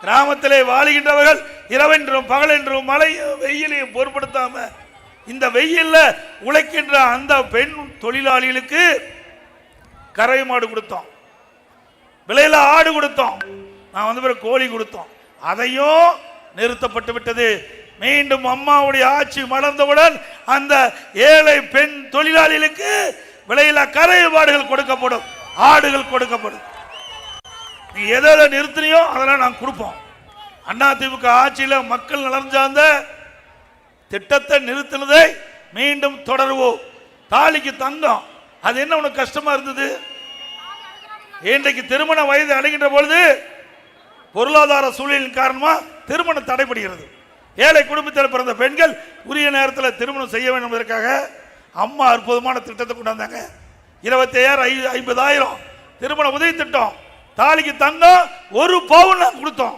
கிராமத்திலே வாழுகின்றவர்கள் இரவென்றும் பகலென்றும் மழையும் வெயிலையும் பொருட்படுத்தாம இந்த வெயில்ல உழைக்கின்ற அந்த பெண் தொழிலாளிகளுக்கு கறவை மாடு கொடுத்தோம். விலையில ஆடு கொடுத்தோம். நான் வந்து பிறகு கோழி கொடுத்தோம். அதையும் நிறுத்தப்பட்டு விட்டது. மீண்டும் அம்மாவுடைய ஆட்சி மலர்ந்தவுடன் அந்த ஏழை பெண் தொழிலாளிகளுக்கு விலையில கரை மாடுகள் கொடுக்கப்படும். ஆடுகள் கொடுக்கப்படும். நீ எதை எதை நிறுத்தினியோ அதெல்லாம் நாங்கள் கொடுப்போம். அண்ணா திமுக ஆட்சியில் மக்கள் நலன் சார்ந்த திட்டத்தை நிறுத்தினதை மீண்டும் தொடருவோம். தாலிக்கு தங்கம். அது என்ன உனக்கு கஷ்டமா இருந்தது? இன்றைக்கு திருமண வயது அடைகின்ற பொழுது பொருளாதார சூழலின் காரணமா திருமணம் தடைபடுகிறது. ஏழை குடும்பத்தில் பிறந்த பெண்கள் உரிய நேரத்தில் திருமணம் செய்ய வேண்டும் என்பதற்காக அம்மா அற்புதமான திட்டத்தை கொண்டு வந்தாங்க. இருபத்தி ஐயாயிரம் ஐ ஐம்பதாயிரம் திருமண உதவி திட்டம். தாலிக்கு தங்கம் ஒரு பவுன் கொடுத்தோம்.